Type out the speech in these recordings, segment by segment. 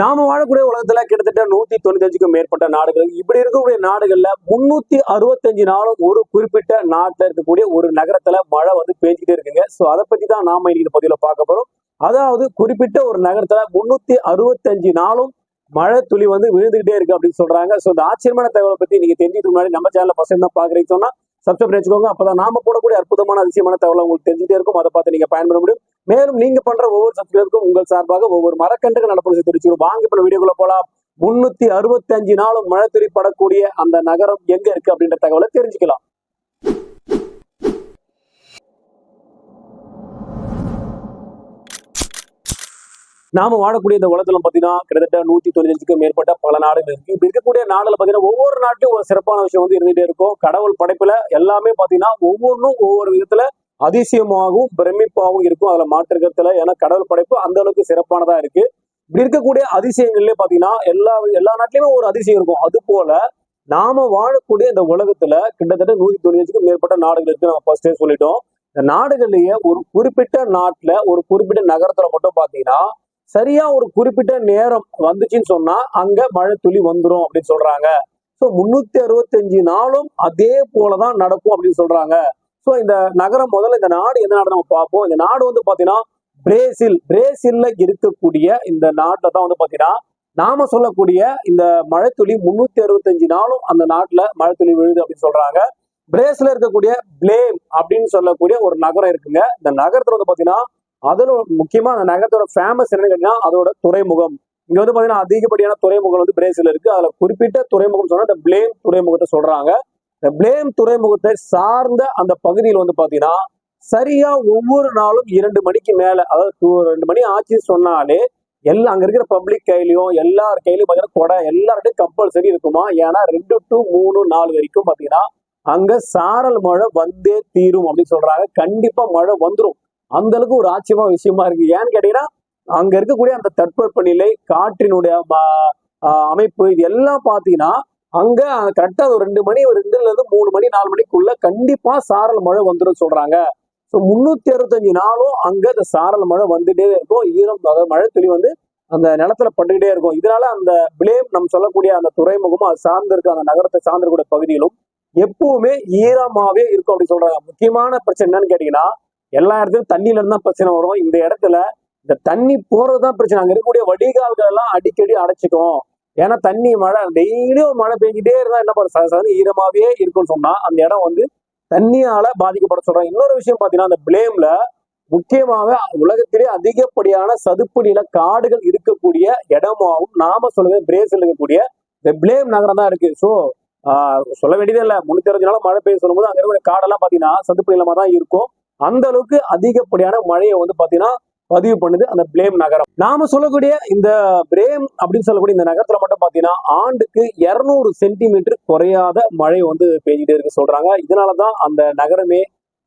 நாம வாழக்கூடிய உலகத்துல கிட்டத்தட்ட நூத்தி தொண்ணூத்தஞ்சுக்கும் மேற்பட்ட நாடுகள். இப்படி இருக்கக்கூடிய நாடுகள்ல முன்னூத்தி அறுபத்தஞ்சு நாளும் ஒரு குறிப்பிட்ட நாட்டுல இருக்கக்கூடிய ஒரு நகரத்துல மழை வந்து பெஞ்சிட்டே இருக்குங்க. சோ அதை பத்தி தான் நாம இன்னைக்கு இந்த பதிவுல பார்க்க போறோம். அதாவது குறிப்பிட்ட ஒரு நகரத்துல முன்னூத்தி அறுபத்தஞ்சு நாளும் மழை துளி வந்து விழுந்துகிட்டே இருக்கு அப்படின்னு சொல்றாங்க. சோ இந்த ஆச்சரியமான தகவலை பத்தி நீங்க தெரிஞ்சுட்டு முன்னாடி நம்ம சேனல்ல பசங்க தான் பாக்குறீங்க சொன்னா சப்ஸ்கிரைப் பண்ணி வச்சுக்கோங்க. அப்பதான் நாம போடக்கூடிய அற்புதமான அதிசயமான தகவலை உங்களுக்கு தெரிஞ்சுட்டே இருக்கும். அதை பார்த்து நீங்க பயன்பெற முடியும். மேலும் நீங்க பண்ற ஒவ்வொரு சப்ஸ்கிரைபருக்கும் உங்கள் சார்பாக ஒவ்வொரு மரக்கன்றுகள் நடப்பது தெரிவிச்சுக்கிறோம். வாங்க இப்ப வீடியோக்குள்ள போலாம். முன்னூத்தி அறுபத்தி அஞ்சு நாளும் மழை துளி படக்கூடிய அந்த நகரம் எங்க இருக்கு அப்படின்ற தகவலை தெரிஞ்சுக்கலாம். நாம வாழக்கூடிய இந்த உலகத்துல பாத்தீங்கன்னா கிட்டத்தட்ட நூத்தி தொண்ணூத்தஞ்சுக்கு மேற்பட்ட பல நாடுகள் இருக்கு. இப்படி இருக்கக்கூடிய நாடுல பாத்தீங்கன்னா ஒவ்வொரு நாட்டிலும் ஒரு சிறப்பான விஷயம் வந்து இருந்துட்டே இருக்கும். கடவுள் படைப்புல எல்லாமே பாத்தீங்கன்னா ஒவ்வொன்றும் ஒவ்வொரு விதத்துல அதிசயமாகவும் பிரமிப்பாகவும் இருக்கும். அதுல மாற்றுக்கிறதுல ஏன்னா கடவுள் படைப்பு அந்த அளவுக்கு சிறப்பானதா இருக்கு. இப்படி இருக்கக்கூடிய அதிசயங்கள்லயே பாத்தீங்கன்னா எல்லா எல்லா நாட்டிலயுமே ஒரு அதிசயம் இருக்கும். அது போல நாம வாழக்கூடிய இந்த உலகத்துல கிட்டத்தட்ட நூத்தி தொண்ணூறுக்கும் மேற்பட்ட நாடுகள் இருக்கு நம்ம ஃபர்ஸ்டே சொல்லிட்டோம். இந்த நாடுகள்லயே ஒரு குறிப்பிட்ட நாட்டுல ஒரு குறிப்பிட்ட நகரத்துல மட்டும் பாத்தீங்கன்னா சரியா ஒரு குறிப்பிட்ட நேரம் வந்துச்சுன்னு சொன்னா அங்க மழை துளி வந்துடும் அப்படின்னு சொல்றாங்க. ஸோ முன்னூத்தி அறுபத்தஞ்சு நாளும் அதே போலதான் நடக்கும் அப்படின்னு சொல்றாங்க. ஸோ இந்த நகரம் முதல்ல இந்த நாடு எந்த நாடு நம்ம பார்ப்போம். இந்த நாடு வந்து பார்த்தீங்கன்னா பிரேசில். பிரேசில்ல இருக்கக்கூடிய இந்த நாட்டில் தான் வந்து பார்த்தீங்கன்னா நாம சொல்லக்கூடிய இந்த மழைத்துளி முன்னூத்தி அறுபத்தஞ்சு நாளும் அந்த நாட்டில் மழைத்துளி விழுது அப்படின்னு சொல்றாங்க. பிரேசில் இருக்கக்கூடிய பிளேம் அப்படின்னு சொல்லக்கூடிய ஒரு நகரம் இருக்குங்க. இந்த நகரத்துல வந்து பாத்தீங்கன்னா அதுல முக்கியமா அந்த நகரத்தோட ஃபேமஸ் என்னன்னு கேட்டீங்கன்னா அதோட துறைமுகம். இங்க வந்து பாத்தீங்கன்னா அதிகப்படியான துறைமுகம் வந்து பிரேசில் இருக்கு. அதுல குறிப்பிட்ட துறைமுகம் சொன்னா இந்த பிளேம் துறைமுகத்தை சொல்றாங்க. இந்த பிளேம் துறைமுகத்தை சார்ந்த அந்த பகுதியில் வந்து பாத்தீங்கன்னா சரியா ஒவ்வொரு நாளும் இரண்டு மணிக்கு மேல அதாவது ரெண்டு மணி ஆச்சுன்னு சொன்னாலே எல்லாம் அங்க இருக்கிற பப்ளிக் கையிலயும் எல்லார் கையிலயும் பாத்தீங்கன்னா கொடை எல்லார்ட்டையும் கம்பல்சரி இருக்குமா? ஏன்னா ரெண்டு டு மூணு நாலு வரைக்கும் பாத்தீங்கன்னா அங்க சாரல் மழை வந்தே தீரும் அப்படின்னு சொல்றாங்க. கண்டிப்பா மழை வந்துடும் அந்த அளவுக்கு ஒரு ஆச்சரியமா விஷயமா இருக்கு. ஏன்னு கேட்டீங்கன்னா அங்க இருக்கக்கூடிய அந்த தட்பவெப்பநிலை காற்றினுடைய ம- அமைப்பு இது எல்லாம் பாத்தீங்கன்னா அங்க கரெக்டா ஒரு ரெண்டு மணி ஒரு ரெண்டுல இருந்து மூணு மணி நாலு மணிக்குள்ள கண்டிப்பா சாரல் மழை வந்துடும் சொல்றாங்க. ஸோ முன்னூத்தி அறுபத்தஞ்சு நாளும் அங்க இந்த சாரல் மழை வந்துட்டே இருக்கும். ஈரம் அதாவது மழை துளி வந்து அந்த நிலத்துல பட்டுக்கிட்டே இருக்கும். இதனால அந்த பிளேம் நம்ம சொல்லக்கூடிய அந்த துறைமுகமும் அது சார்ந்திருக்க அந்த நகரத்தை சார்ந்திருக்கூடிய பகுதியிலும் எப்பவுமே ஈரமாவே இருக்கும் அப்படின்னு சொல்றாங்க. முக்கியமான பிரச்சனை என்னன்னு கேட்டீங்கன்னா எல்லா இடத்துலையும் தண்ணியில இருந்தா பிரச்சனை வரும். இந்த இடத்துல இந்த தண்ணி போறதுதான் பிரச்சனை. அங்க இருக்கக்கூடிய வடிகால்கள் எல்லாம் அடிக்கடி அடைச்சிக்கும். ஏன்னா தண்ணி மழை டெய்லியும் மழை பெஞ்சிட்டே இருந்தா என்ன பண்ணும்? சத சதன்னு ஈரமாவே இருக்கும்னு சொன்னா அந்த இடம் வந்து தண்ணியால பாதிக்கப்பட சொல்றாங்க. இன்னொரு விஷயம் பாத்தீங்கன்னா அந்த பிளேம்ல முக்கியமாக உலகத்திலே அதிகப்படியான சதுப்பு நில காடுகள் இருக்கக்கூடிய இடமாவும் நாம சொல்லுவது பிரேசில் இருக்கக்கூடிய இந்த பிளேம் நகரம் தான் இருக்கு. ஸோ சொல்ல வேண்டியதே இல்லை. முன்னூத்தி அறுபது நாள் மழை பெய்ய சொல்லும்போது அங்க இருக்கக்கூடிய காடெல்லாம் பாத்தீங்கன்னா சதுப்பு நிலமா தான் இருக்கும். அந்த அளவுக்கு அதிகப்படியான மழையை வந்து பாத்தீங்கன்னா பதிவு பண்ணுது அந்த பிளேம் நகரம். நாம சொல்லக்கூடிய இந்த பிரேம் அப்படின்னு சொல்லக்கூடிய இந்த நகரத்துல மட்டும் பாத்தீங்கன்னா ஆண்டுக்கு இருநூறு சென்டிமீட்டர் குறையாத மழை வந்து பெய்ஞ்சிட்டே இருக்கு சொல்றாங்க. இதனாலதான் அந்த நகரமே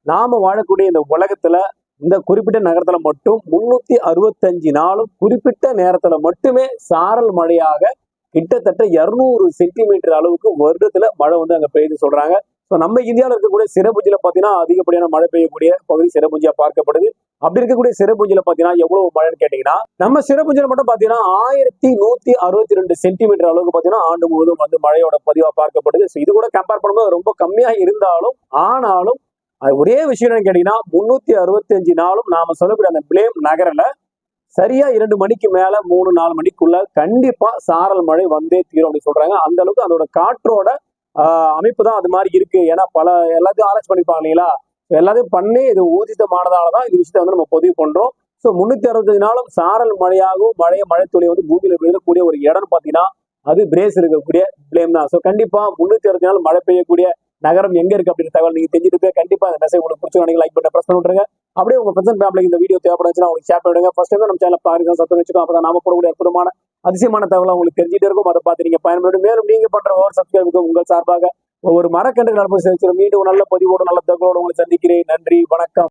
நாம வாழக்கூடிய இந்த உலகத்துல இந்த குறிப்பிட்ட நகரத்துல மட்டும் முன்னூத்தி அறுபத்தஞ்சு நாளும் குறிப்பிட்ட நேரத்துல மட்டுமே சாரல் மழையாக கிட்டத்தட்ட இருநூறு சென்டிமீட்டர் அளவுக்கு வருடத்துல மழை வந்து அங்க பெய்யுது சொல்றாங்க. ஸோ நம்ம இந்தியாவில் இருக்கக்கூடிய சிறப்புஞ்சில பார்த்தீங்கன்னா அதிகப்படியான மழை பெய்யக்கூடிய பகுதி சிறப்புஞ்சியா பார்க்கப்படுது. அப்படி இருக்கக்கூடிய சிறப்புஞ்சில பார்த்தீங்கன்னா எவ்வளவு மழைன்னு கேட்டீங்கன்னா நம்ம சிறப்புஞ்சில மட்டும் பார்த்தீங்கன்னா ஆயிரத்தி நூத்தி அறுபத்தி ரெண்டு சென்டிமீட்டர் அளவுக்கு பார்த்தீங்கன்னா ஆண்டு முழுவதும் வந்து மழையோட பதிவா பார்க்கப்படுது. ஸோ இது கூட கம்பேர் பண்ணும்போது ரொம்ப கம்மியா இருந்தாலும் ஆனாலும் அது ஒரே விஷயம் என்னன்னு கேட்டீங்கன்னா முன்னூத்தி அறுபத்தி நாளும் நாம சொல்லக்கூடிய அந்த பிளேம் நகரில் சரியா இரண்டு மணிக்கு மேல மூணு நாலு மணிக்குள்ள கண்டிப்பா சாரல் மழை வந்தே தீரும் அப்படின்னு சொல்றாங்க. அந்த அளவுக்கு அதோட காற்றோட அமைப்பு தான் அது மாதிரி இருக்கு. ஏன்னா பல எல்லாத்தையும் ஆராய்ச்சி பண்ணிப்பாங்க இல்லைங்களா? எல்லாத்தையும் பண்ணி இது ஊர்ஜிதமானதால தான் இந்த விஷயத்தை வந்து நம்ம பதிவு பண்றோம். ஸோ முன்னூத்தி அறுபத்தஞ்சு நாளும் சாரல் மழையாகவும் மழைய மழைத்துளி வந்து பூமியில விழுகக்கூடிய ஒரு இடம் பாத்தீங்கன்னா அது பிரேஸ் இருக்கக்கூடிய பிளேம் தான். ஸோ கண்டிப்பா முன்னூத்தி அறுபத்தி நாள் மழை பெய்யக்கூடிய நகரம் எங்க இருக்கு அப்படின்ற தகவல் நீங்க தெரிஞ்சுட்டு கண்டிப்பா அந்த மெசேஜ் உங்களுக்கு பிடிச்ச நீங்க லைக் பண்ண பிரஸ் பண்ணி அப்படியே உங்க ஃப்ரெண்ட்ஸ் ஃபேமிலிக்கு இந்த வீடியோ தேவைப்படுச்சுன்னா உங்களுக்கு ஷேர் பண்ணுங்க ஃபர்ஸ்ட் டைம் நம்ம சேனல் பாருங்க சத்தம் வச்சுக்கோ அப்பதான் நாம போடக்கூடிய அற்புதமான அதிசயமான தகவலை உங்களுக்கு தெரிஞ்சுட்டே இருக்கும். அதை பார்த்து நீங்க பயன்படும் மேலும் நீங்க பண்ற ஒவ்வொரு சப்ஸ்கிரைபுக்கு உங்கள் சார்பாக ஒவ்வொரு மரக்கன்று நடப்பு சேர்த்து மீண்டும் நல்ல பதிவோடு நல்ல தகவலோடு உங்களை சந்திக்கிறேன். நன்றி வணக்கம்.